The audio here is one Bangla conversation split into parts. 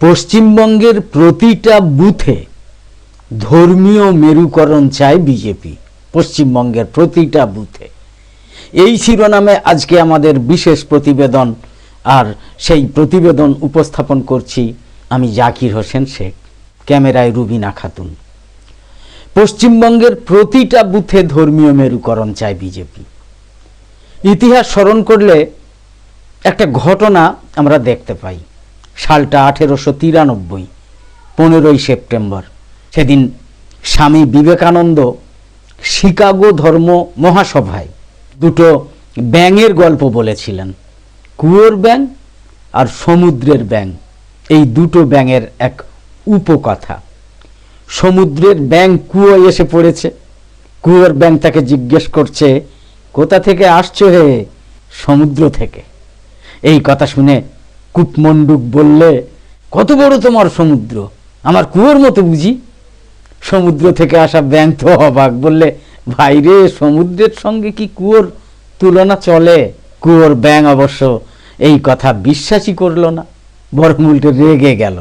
পশ্চিমবঙ্গের প্রতিটা বুথে ধর্মীয় মেরুকরণ চায় বিজেপি, পশ্চিমবঙ্গের প্রতিটা বুথে। এই শিরোনামে আজকে আমাদের বিশেষ প্রতিবেদন, আর সেই প্রতিবেদন উপস্থাপন করছি আমি জাকির হোসেন শেখ, ক্যামেরায় রুবিনা খাতুন। পশ্চিমবঙ্গের প্রতিটা বুথে ধর্মীয় মেরুকরণ চায় বিজেপি। ইতিহাস স্মরণ করলে একটা ঘটনা আমরা দেখতে পাই। সালটা আঠেরোশো তিরানব্বই, পনেরোই সেপ্টেম্বর। সেদিন স্বামী বিবেকানন্দ শিকাগো ধর্ম মহাসভায় দুটো ব্যাঙের গল্প বলেছিলেন, কুয়োর ব্যাং আর সমুদ্রের ব্যাং এই দুটো ব্যাঙের এক উপকথা। সমুদ্রের ব্যাং কুয়ো এসে পড়েছে। কুয়োর ব্যাং তাকে জিজ্ঞেস করছে, কোথা থেকে আসছো হে? সমুদ্র থেকে? এই কথা শুনে কূপমণ্ডুক বললে, কত বড় তোমার সমুদ্র? আমার কুয়োর মতো বুঝি। সমুদ্র থেকে আসা ব্যাং তো অবাক বললে, ভাই রে, সমুদ্রের সঙ্গে কি কুয়োর তুলনা চলে? কুয়োর ব্যাং অবশ্য এই কথা বিশ্বাসই করল না, বরং উল্টে রেগে গেল।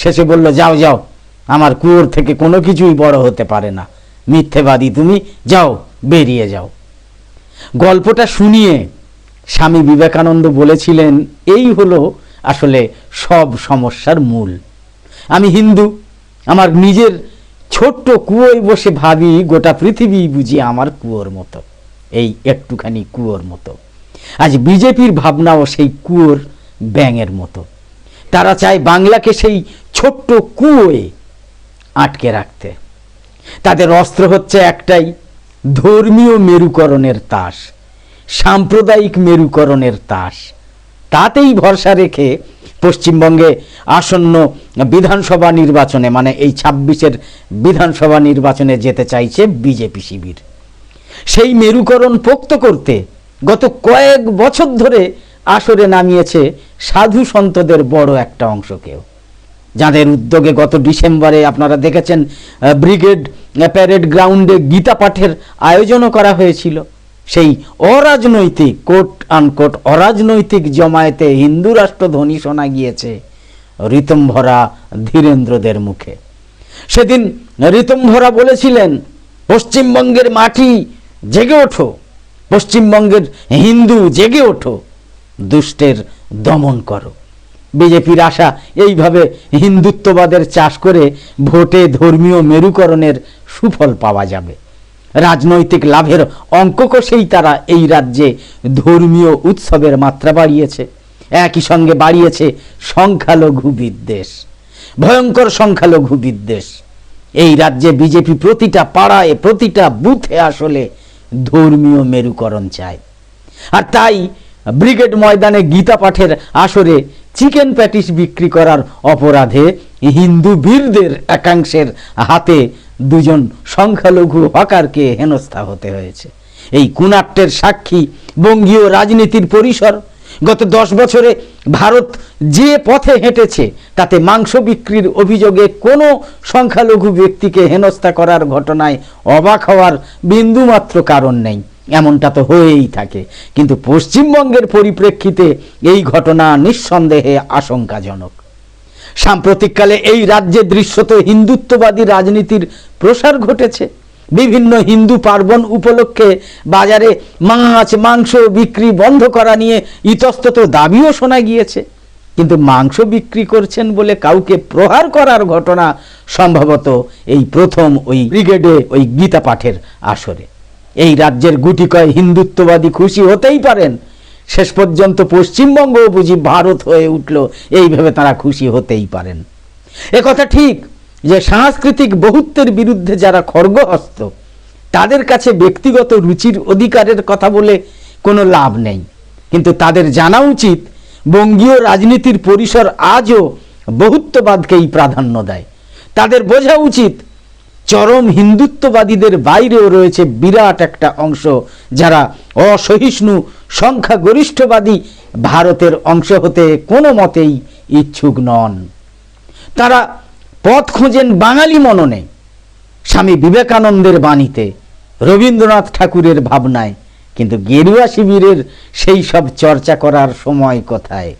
শেষে বলল, যাও যাও, আমার কুয়োর থেকে কোনো কিছুই বড় হতে পারে না। মিথ্যেবাদী তুমি, যাও, বেরিয়ে যাও। গল্পটা শুনিয়ে স্বামী বিবেকানন্দ বলেছিলেন, এই হলো আসলে সব সমস্যার মূল। আমি হিন্দু, আমার নিজের ছোট্ট কুয়োয় বসে ভাবি, গোটা পৃথিবী বুঝি আমার কুয়োর মতো। এই একটুখানি কুয়োর মতো। আজ বিজেপির ভাবনাও সেই কুয়োর ব্যাঙের মতো। তারা চায় বাংলাকে সেই ছোট্ট কুয়োয় আটকে রাখতে। তাদের অস্ত্র হচ্ছে একটাই, ধর্মীয় মেরুকরণের তাস, সাম্প্রদায়িক মেরুকরণের তাস। তাতেই ভরসা রেখে পশ্চিমবঙ্গে আসন্ন বিধানসভা নির্বাচনে মানে এই ছাব্বিশের বিধানসভা নির্বাচনে যেতে চাইছে বিজেপি শিবির। সেই মেরুকরণ পোক্ত করতে গত কয়েক বছর ধরে আসরে নামিয়েছে সাধু সন্তদের বড় একটা অংশকেও। যাদের উদ্যোগে গত ডিসেম্বরে আপনারা দেখেছেন ব্রিগেড প্যারেড গ্রাউন্ডে গীতা পাঠের আয়োজনও করা হয়েছিল। সেই অরাজনৈতিক কোট আনকোট অরাজনৈতিক জমায়েতে হিন্দু রাষ্ট্র ধ্বনি শোনা গিয়েছে ঋতম্ভরা ধীরেন্দ্রদের মুখে। সেদিন ঋতম্ভরা বলেছিলেন, পশ্চিমবঙ্গের মাটি জেগে ওঠো, পশ্চিমবঙ্গের হিন্দু জেগে ওঠো, দুষ্টের দমন করো। বিজেপির আশা এইভাবে হিন্দুত্ববাদের চাষ করে ভোটে ধর্মীয় মেরুকরণের সুফল পাওয়া যাবে। রাজনৈতিক লাভের অঙ্ক কষেই তারা এই রাজ্যে ধর্মীয় উৎসবের মাত্রা বাড়িয়েছে। একই সঙ্গে বাড়িয়েছে সংখ্যালঘু বিদ্বেষ, ভয়ঙ্কর সংখ্যালঘু বিদ্বেষ। এই রাজ্যে বিজেপি প্রতিটা পাড়ায়, প্রতিটা বুথে আসলে ধর্মীয় মেরুকরণ চায়। আর তাই ব্রিগেড ময়দানে গীতা পাঠের আসরে চিকেন প্যাটিস বিক্রি করার অপরাধে হিন্দু বীরদের একাংশের হাতে দুজন সংখ্যালঘু হকারকে হেনস্থা হতে হয়েছে। এই কুনাট্যের সাক্ষী বঙ্গীয় রাজনীতির পরিসর, গত দশ বছরে ভারত যে পথে হেঁটেছে, তাতে মাংস বিক্রির অভিযোগে কোনো সংখ্যালঘু ব্যক্তিকে হেনস্থা করার ঘটনায় অবাক হওয়ার বিন্দুমাত্র কারণ নেই। এমনটা তো হয়েই থাকে। কিন্তু পশ্চিমবঙ্গের পরিপ্রেক্ষিতে এই ঘটনা নিঃসন্দেহে আশঙ্কাজনক। সাম্প্রতিককালে এই রাজ্যে দৃশ্যত হিন্দুত্ববাদী রাজনীতির প্রসার ঘটেছে। বিভিন্ন হিন্দু পার্বণ উপলক্ষে বাজারে মাছ, মাংস বিক্রি বন্ধ করা নিয়ে ইতস্তত দাবিও শোনা গিয়েছে। কিন্তু মাংস বিক্রি করছেন বলে কাউকে প্রহার করার ঘটনা সম্ভবত এই প্রথম ওই ব্রিগেডে, ওই গীতা পাঠের আসরে। এই রাজ্যের গুটি কয় হিন্দুত্ববাদী খুশি হতেই পারেন শেষ পর্যন্ত পশ্চিমবঙ্গ বুঝি ভারত হয়ে উঠল। এইভাবে তারা খুশি হতেই পারেন। কথা ঠিক যে সাংস্কৃতিক বহুত্বের বিরুদ্ধে যারা খর্গহস্ত, তাদের কাছে ব্যক্তিগত রুচির অধিকারের কথা বলে কোনো লাভ নেই। কিন্তু তাদের জানা উচিত বঙ্গীয় রাজনীতির পরিসর আজও বহুত্ববাদকেই প্রাধান্য দেয়। তাদের বোঝা উচিত চরম হিন্দুত্ববাদীদের বাইরেও রয়েছে বিরাট একটা অংশ যারা অসহিষ্ণু, সংখ্যাগরিষ্ঠবাদী ভারতের অংশ হতে কোনো মতেই ইচ্ছুক নন। তারা পথ খোঁজেন বাঙালি মননে, স্বামী বিবেকানন্দের বাণীতে, রবীন্দ্রনাথ ঠাকুরের ভাবনায়। কিন্তু গেরুয়া শিবিরের সেই সব চর্চা করার সময় কোথায়?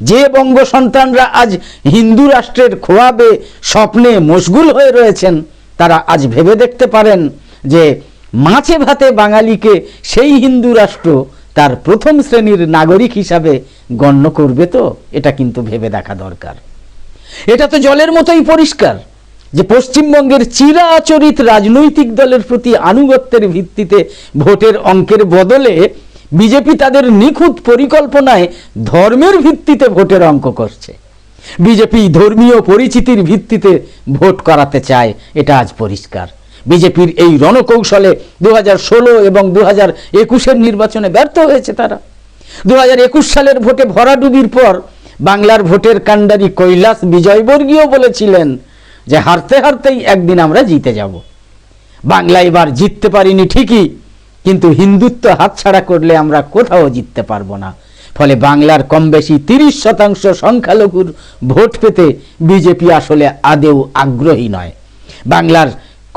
যে বঙ্গ সন্তানরা আজ হিন্দু রাষ্ট্রের খোয়াবে স্বপ্নে মশগুল হয়ে রয়েছেন, তারা আজ ভেবে দেখতে পারেন যে মাছে ভাতে বাঙালিকে সেই হিন্দু রাষ্ট্র তার প্রথম শ্রেণির নাগরিক হিসাবে গণ্য করবে তো? এটা কিন্তু ভেবে দেখা দরকার। এটা তো জলের মতোই পরিষ্কার যে পশ্চিমবঙ্গের চিরাচরিত রাজনৈতিক দলের প্রতি আনুগত্যের ভিত্তিতে ভোটের অঙ্কের বদলে বিজেপি তাদের নিখুঁত পরিকল্পনায় ধর্মের ভিত্তিতে ভোটের অঙ্ক করছে। বিজেপি ধর্মীয় পরিচিতির ভিত্তিতে ভোট করাতে চায়, এটা আজ পরিষ্কার। বিজেপির এই রণকৌশলে দু ষোলো এবং দু হাজার একুশের নির্বাচনে ব্যর্থ হয়েছে তারা। দু হাজার একুশ সালের ভোটে ভরাডুবির পর বাংলার ভোটের কাণ্ডারি কৈলাস বিজয়বর্গীয় বলেছিলেন যে, হারতে হারতেই একদিন আমরা জিতে যাব। বাংলা এবার জিততে পারিনি ঠিকই, কিন্তু হিন্দুত্ব হাতছাড়া করলে আমরা কোথাও জিততে পারব না। ফলে বাংলার কম বেশি তিরিশ শতাংশ সংখ্যালঘুর ভোট পেতে বিজেপি আসলে আদেও আগ্রহী নয়। বাংলার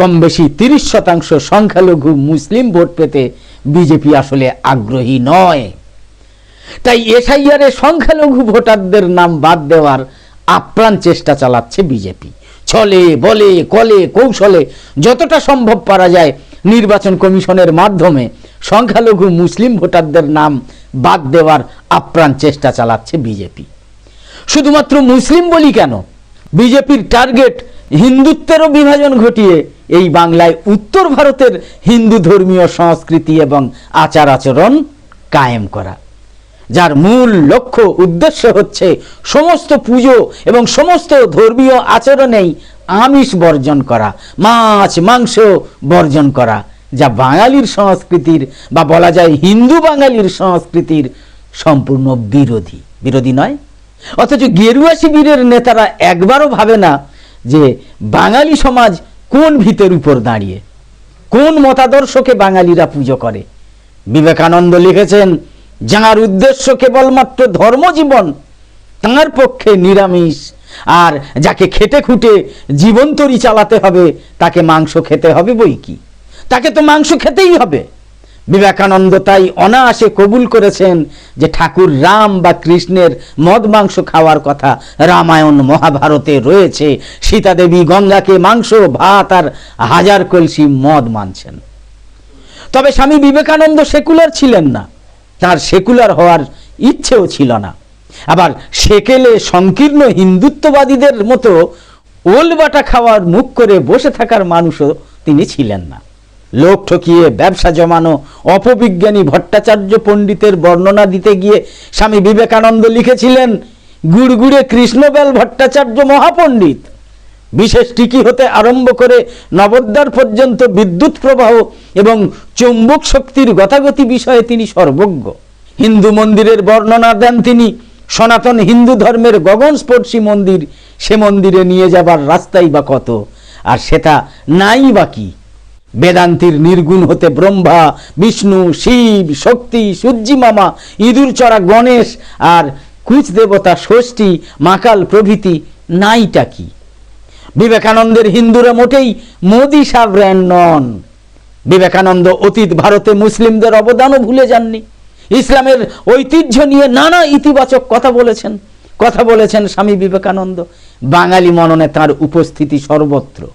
কম বেশি তিরিশ শতাংশ সংখ্যালঘু মুসলিম ভোট পেতে বিজেপি আসলে আগ্রহী নয়। তাই এসআইআরে সংখ্যালঘু ভোটারদের নাম বাদ দেওয়ার আপ্রাণ চেষ্টা চালাচ্ছে বিজেপি। ছলে, বলে, কলে, কৌশলে যতটা সম্ভব পারা যায় নির্বাচন কমিশনের মাধ্যমে সংখ্যালঘু মুসলিম ভোটারদের নাম বাদ দেওয়ার আপ্রাণ চেষ্টা চালাচ্ছে বিজেপি। শুধুমাত্র মুসলিম বলি কেন? বিজেপির টার্গেট হিন্দুত্বেরও বিভাজন ঘটিয়ে এই বাংলায় উত্তর ভারতের হিন্দু ধর্মীয় সংস্কৃতি এবং আচার আচরণ কায়েম করা। যার মূল লক্ষ্য, উদ্দেশ্য হচ্ছে সমস্ত পুজো এবং সমস্ত ধর্মীয় আচরণেই আমিষ বর্জন করা, মাছ, মাংস বর্জন করা, যা বাঙালির সংস্কৃতির বা বলা যায় হিন্দু বাঙালির সংস্কৃতির সম্পূর্ণ বিরোধী। বিরোধী নয়। অথচ গেরুয়া শিবিরের নেতারা একবারও ভাবে না যে বাঙালি সমাজ কোন ভিতের উপর দাঁড়িয়ে? কোন মতাদর্শকে বাঙালিরা পুজো করে? বিবেকানন্দ লিখেছেন, যাঁর উদ্দেশ্য কেবলমাত্র ধর্মজীবন, তাঁর পক্ষে নিরামিষ। আর যাকে খেটে খুঁটে জীবন্তরী চালাতে হবে, তাকে মাংস খেতে হবে বই কি? তাকে তো মাংস খেতেই হবে। বিবেকানন্দ তাই অনায়াসে কবুল করেছেন যে ঠাকুর রাম বা কৃষ্ণের মদ মাংস খাওয়ার কথা রামায়ণ মহাভারতে রয়েছে। সীতা দেবী গঙ্গাকে মাংস, ভাত আর হাজার কলসি মদ মানছেন। তবে স্বামী বিবেকানন্দ সেকুলার ছিলেন না। তার সেকুলার হওয়ার ইচ্ছেও ছিল না। আবার সেকেলে সংকীর্ণ হিন্দুত্ববাদীদের মতো ওলবাটা খাওয়ার মুখ করে বসে থাকার মানুষও তিনি ছিলেন না। লোক ঠকিয়ে ব্যবসা জমানো, অপবিজ্ঞানী ভট্টাচার্য পণ্ডিতের বর্ণনা দিতে গিয়ে স্বামী বিবেকানন্দ লিখেছিলেন, গুড়গুড়ে কৃষ্ণবেল ভট্টাচার্য মহাপণ্ডিত। বিশেষ টিকি হতে আরম্ভ করে নবদ্বার পর্যন্ত বিদ্যুৎ প্রবাহ এবং চৌম্বক শক্তির গতাগতি বিষয়ে তিনি সর্বজ্ঞ। হিন্দু মন্দিরের বর্ণনা দেন তিনি, সনাতন হিন্দু ধর্মের গগনস্পর্শী মন্দির, সে মন্দিরে নিয়ে যাবার রাস্তাই বা কত, আর সেটা নাই বা কি? বেদান্তির নির্গুণ হতে ব্রহ্মা, বিষ্ণু, শিব, শক্তি, সূর্যি মামা, ইঁদুর চড়া গণেশ আর কুচ দেবতা ষষ্ঠী, মাকাল প্রভৃতি নাইটা কি? বিবেকানন্দের হিন্দুরা মোটেই মোদি সাবরেন নন। বিবেকানন্দ অতীত ভারতে মুসলিমদের অবদানও ভুলে যাননি। ইসলামের ঐতিহ্য নিয়ে নানা ইতিবাচক কথা বলেছেন। কথা বলেছেন স্বামী বিবেকানন্দ। বাঙালি মননে তার উপস্থিতি সর্বত্র।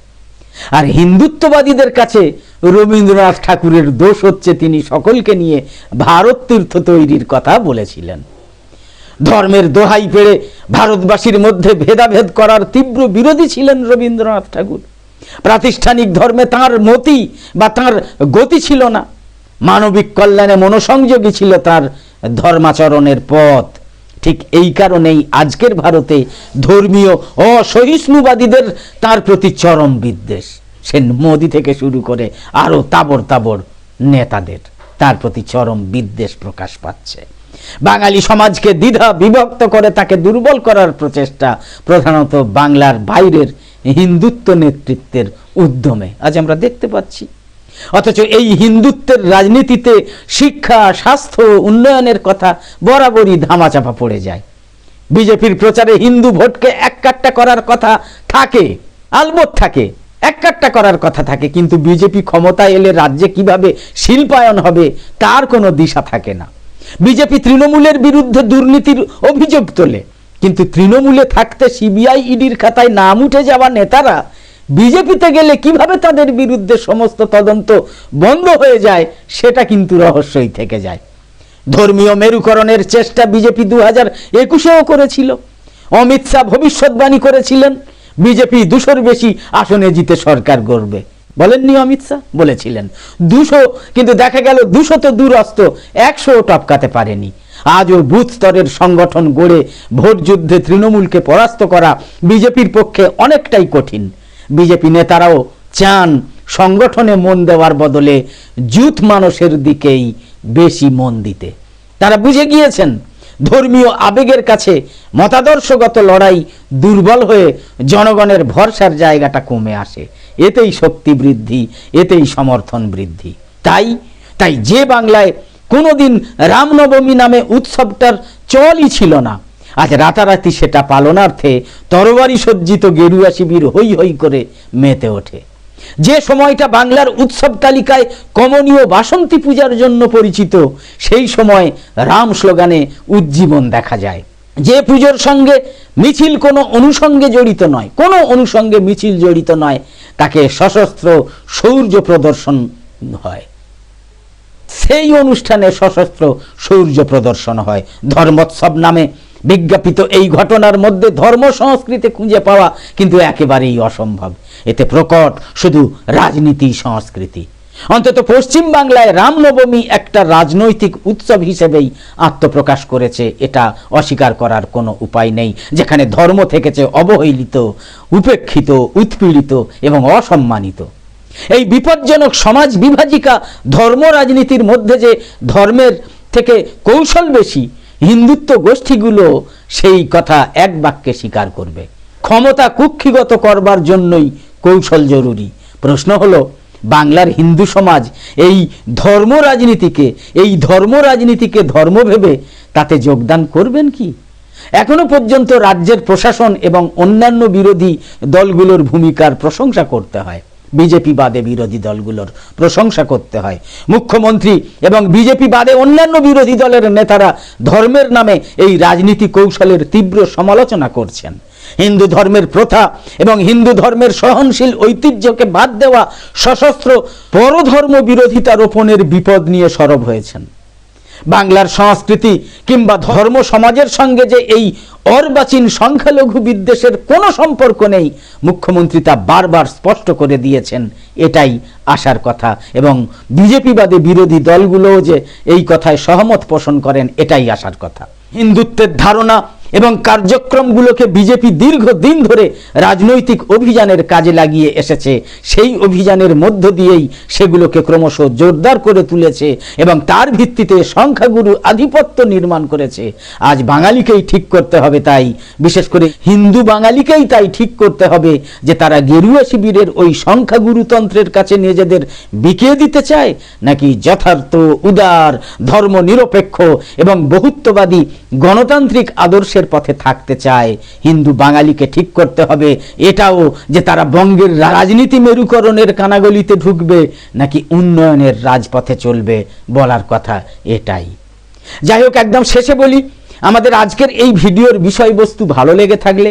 আর হিন্দুত্ববাদীদের কাছে রবীন্দ্রনাথ ঠাকুরের দোষ হচ্ছে তিনি সকলকে নিয়ে ভারত তীর্থ তৈরির কথা বলেছিলেন। ধর্মের দোহাই পেড়ে ভারতবাসীর মধ্যে ভেদাভেদ করার তীব্র বিরোধী ছিলেন রবীন্দ্রনাথ ঠাকুর। প্রাতিষ্ঠানিক ধর্মে তার মতি বা তার গতি ছিল না। মানবিক কল্যাণে মনোসংযোগী ছিল তার ধর্মাচরণের পথ। ঠিক এই কারণেই আজকের ভারতে ধর্মীয় অসহিষ্ণুবাদীদের তার প্রতি চরম বিদ্বেষ। সে মোদি থেকে শুরু করে আরও তাবর তাবর নেতাদের তার প্রতি চরম বিদ্বেষ প্রকাশ পাচ্ছে। বাঙালি সমাজকে দ্বিধা বিভক্ত করে তাকে দুর্বল করার প্রচেষ্টা প্রধানত বাংলার বাইরের হিন্দুত্ব নেতৃত্বের উদ্যমে। আজ আমরা দেখতে পাচ্ছি অথচ এই হিন্দুত্বের রাজনীতিতে শিক্ষা, স্বাস্থ্য, উন্নয়নের কথা বরাবরই ধামাচাপা পড়ে যায়। বিজেপির প্রচারে হিন্দু ভোটকে এক কাট্টা করার কথা থাকে, আলবত থাকে এক কাট্টা করার কথা থাকে, কিন্তু বিজেপি ক্ষমতায় এলে রাজ্যে কীভাবে শিল্পায়ন হবে, তার কোনো দিশা থাকে না। বিজেপি তৃণমূলের বিরুদ্ধে দুর্নীতির অভিযোগ তোলে, কিন্তু তৃণমূলে থাকতে সিবিআই ইডির খাতায় নাম উঠে যাওয়া নেতারা বিজেপিতে গেলে কীভাবে তাদের বিরুদ্ধে সমস্ত তদন্ত বন্ধ হয়ে যায়, সেটা কিন্তু রহস্যই থেকে যায়। ধর্মীয় মেরুকরণের চেষ্টা বিজেপি দু হাজার একুশেও করেছিল। অমিত শাহ ভবিষ্যৎবাণী করেছিলেন, বিজেপি দুশোর বেশি আসনে জিতে সরকার গড়বে। বলেননি অমিত শাহ? বলেছিলেন। দুশো, কিন্তু দেখা গেল দুশো তো দূরস্ত একশোও টপকাতে পারেনি। আজও বুথ স্তরের সংগঠন গড়ে ভোট যুদ্ধে তৃণমূলকে পরাস্ত করা বিজেপির পক্ষে অনেকটাই কঠিন। বিজেপি নেতারাও চান সংগঠনে মন দেওয়ার বদলে যুথ মানুষের দিকেই বেশি মন দিতে। তারা বুঝে গিয়েছেন, ধর্মীয় আবেগের কাছে মতাদর্শগত লড়াই দুর্বল হয়ে জনগণের ভরসার জায়গাটা কমে আসে। এতেই শক্তি বৃদ্ধি, এতেই সমর্থন বৃদ্ধি। তাই তাই যে বাংলায় কোনোদিন রামনবমী নামে উৎসবটার চলই ছিল না। আজ রাতারাতি সেটা পালনার্থে তরবারি সজ্জিত গেরুয়া শিবির হই হই করে মেতে ওঠে। যে সময়টা বাংলার উৎসব তালিকায় কমনীয় বাসন্তী পূজার জন্য পরিচিত, সেই সময় রাম স্লোগানে উজ্জীবন দেখা যায়। যে পুজোর সঙ্গে মিছিল কোনো অনুষঙ্গে জড়িত নয়, কোনো অনুষঙ্গে মিছিল জড়িত নয়, তাকে সশস্ত্র সৌর্য প্রদর্শন হয়। সেই অনুষ্ঠানে সশস্ত্র সৌর্য প্রদর্শন হয়। ধর্মোৎসব নামে বিজ্ঞাপিত এই ঘটনার মধ্যে ধর্ম সংস্কৃতি খুঁজে পাওয়া কিন্তু একেবারেই অসম্ভব। এতে প্রকট শুধু রাজনীতি সংস্কৃতি। অন্তত পশ্চিম বাংলায় রামনবমী একটা রাজনৈতিক উৎসব হিসেবেই আত্মপ্রকাশ করেছে, এটা অস্বীকার করার কোনো উপায় নেই, যেখানে ধর্ম থেকেছে অবহেলিত, উপেক্ষিত, উৎপীড়িত এবং অসম্মানিত। এই বিপজ্জনক সমাজ বিভাজিকা ধর্ম রাজনীতির মধ্যে যে ধর্মের থেকে কৌশল বেশি হিন্দুত্ব গোষ্ঠীগুলো সেই কথা এক বাক্যে স্বীকার করবে। ক্ষমতা কুক্ষিগত করবার জন্যই কৌশল জরুরি। প্রশ্ন হলো, বাংলার হিন্দু সমাজ এই ধর্ম রাজনীতিকে, এই ধর্ম রাজনীতিকে ধর্ম ভেবে তাতে যোগদান করবেন কি? এখনও পর্যন্ত রাজ্যের প্রশাসন এবং অন্যান্য বিরোধী দলগুলোর ভূমিকার প্রশংসা করতে হয়। বিজেপি বাদে বিরোধী দলগুলোর প্রশংসা করতে হয়। মুখ্যমন্ত্রী এবং বিজেপি বাদে অন্যান্য বিরোধী দলের নেতারা ধর্মের নামে এই রাজনীতি কৌশলের তীব্র সমালোচনা করছেন। হিন্দু ধর্মের প্রথা এবং হিন্দু ধর্মের সহনশীল ঐতিহ্যকে বাদ দেওয়া সশস্ত্র পরধর্ম বিরোধিতা রোপণের বিপদ নিয়ে সরব হয়েছেন। বাংলার সংস্কৃতি কিংবা ধর্ম সমাজের সঙ্গে যে এই অর্বাচীন সংখ্যালঘু বিদ্বেষের কোনো সম্পর্ক নেই, মুখ্যমন্ত্রী তা বারবার স্পষ্ট করে দিয়েছেন। এটাই আসার কথা। এবং বিজেপিবাদী বিরোধী দলগুলোও যে এই কথায় সহমত পোষণ করেন, এটাই আসার কথা। হিন্দুত্বের ধারণা এবং কার্যক্রমগুলোকে বিজেপি দীর্ঘদিন ধরে রাজনৈতিক অভিযানের কাজে লাগিয়ে এসেছে। সেই অভিযানের মধ্য দিয়েই সেগুলোকে ক্রমশ জোরদার করে তুলেছে এবং তার ভিত্তিতে সংখ্যাগুরু আধিপত্য নির্মাণ করেছে। আজ বাঙালিকেই ঠিক করতে হবে তাই, বিশেষ করে হিন্দু বাঙালিকেই তাই ঠিক করতে হবে যে তারা গেরুয়া শিবিরের ওই সংখ্যাগুরুতন্ত্রের কাছে নিজেদের বিকিয়ে দিতে চায়, নাকি যথার্থ উদার ধর্ম নিরপেক্ষ এবং বহুত্ববাদী গণতান্ত্রিক আদর্শের পথে থাকতে চায়। হিন্দু বাঙালিকে ঠিক করতে হবে। এটাও যে তারা বঙ্গের রাজনীতি মেরুকরণের কানাগলিতে ঢুকবে, নাকি উন্নয়নের রাজপথে চলবে বলার কথা এটাই। যাই হোক, একদম শেষে বলি, আমাদের আজকের এই ভিডিওর বিষয়বস্তু ভালো লেগে থাকলে